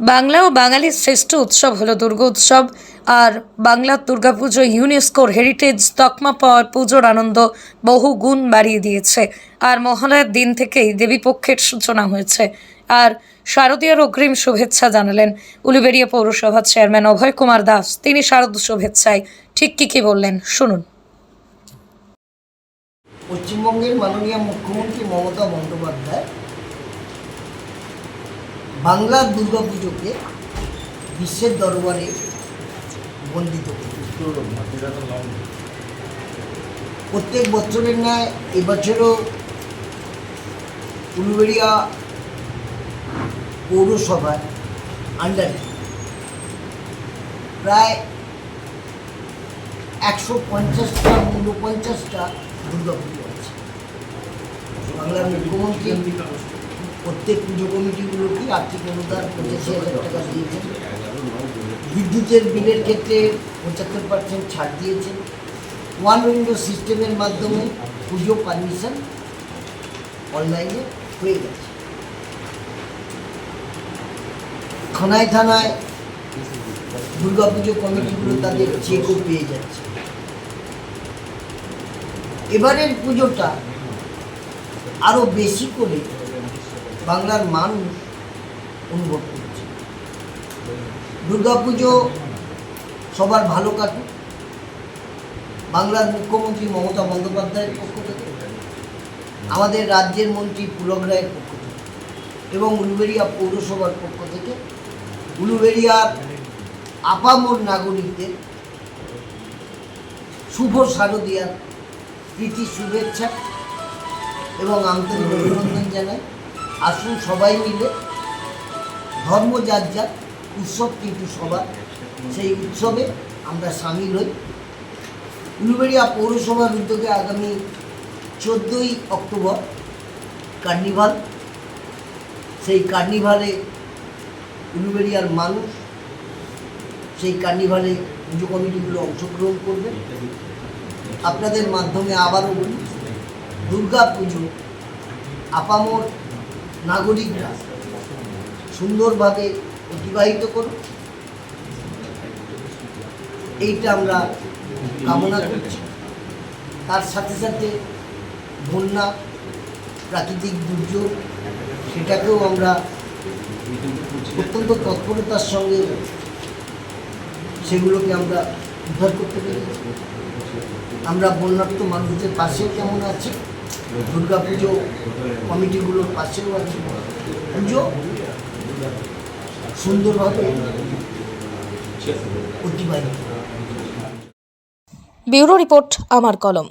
বাংলা ও বাঙালির শ্রেষ্ঠ উৎসব হলো দুর্গোৎসব আর বাংলার দুর্গাপুজো ইউনেস্কোর হেরিটেজ তকমা পাওয়ার পুজোর আনন্দ বহু গুণ বাড়িয়ে দিয়েছে, আর মহালয়ার দিন থেকেই দেবীপক্ষের সূচনা হয়েছে। আর শারদীয়ার অগ্রিম শুভেচ্ছা জানালেন উলুবেড়িয়া পৌরসভার চেয়ারম্যান অভয় কুমার দাস। তিনি শারদ শুভেচ্ছায় ঠিক কী কী বললেন শুনুন। পশ্চিমবঙ্গের মাননীয় মুখ্যমন্ত্রী মমতা বন্দ্যোপাধ্যায় বাংলার দুর্গাপুজোকে বিশ্বের দরবারে বন্দিত প্রত্যেক বছরের ন্যায় এবছরও উলুবেড়িয়া পৌরসভার আন্ডারে প্রায় একশো পঞ্চাশটা ঊনপঞ্চাশটা দুর্গাপুজো আছে। বাংলার মুখ্যমন্ত্রী প্রত্যেক পুজো কমিটিগুলোকে আর্থিক অনুদান পঁচাশি হাজার টাকা দিয়েছেন বিদ্যুতের বিলের ক্ষেত্রে পঁচাত্তর পার্সেন্ট ছাড় দিয়েছেন ওয়ান উইন্ডো সিস্টেমের মাধ্যমে পুজো পারমিশন অনলাইনে হয়ে গেছে। থানায় থানায় দুর্গাপুজো কমিটিগুলো তাদের চেকও পেয়ে যাচ্ছে। এবারের পুজোটা আরও বেশি করে বাংলার মানুষ অনুভব করছে। দুর্গাপুজো সবার ভালো কাটুক। বাংলার মুখ্যমন্ত্রী মমতা বন্দ্যোপাধ্যায়ের পক্ষ থেকে, আমাদের রাজ্যের মন্ত্রী পুলক রায়ের পক্ষ থেকে এবং উলুবেড়িয়া পৌরসভার পক্ষ থেকে উলুবেড়িয়ার আপামর নাগরিকদের শুভ শারদীয়ার প্রীতি শুভেচ্ছা এবং আন্তরিক অভিনন্দন জানাই। আসুন সবাই মিলে ধর্ম যার যার, উৎসব কিন্তু সবার। সেই উৎসবে আমরা সামিল হই। উলুবেড়িয়া পৌরসভার উদ্যোগে আগামী চোদ্দোই অক্টোবর কার্নিভাল। সেই কার্নিভালে উলুবেড়িয়ার মানুষ সেই কার্নিভালে পুজো কমিটিগুলো অংশগ্রহণ করবে আপনাদের মাধ্যমে আবারও বলি, দুর্গা পুজো আপামর নাগরিকরা সুন্দরভাবে অতিবাহিত করুন এইটা আমরা কামনা করছি। তার সাথে সাথে বন্যা, প্রাকৃতিক দুর্যোগ, সেটাকেও আমরা অত্যন্ত তৎপরতার সঙ্গে সেগুলোকে আমরা উদ্ধার করতে পেরেছি। আমরা বন্যার্থ মানুষদের পাশেও কেমন আছি? দুর্গা পুজো কমিটিগুলোর পাশেও আছি পুজো সুন্দরভাবে অতিবাহিত। ব্যুরো রিপোর্ট আমার কলম।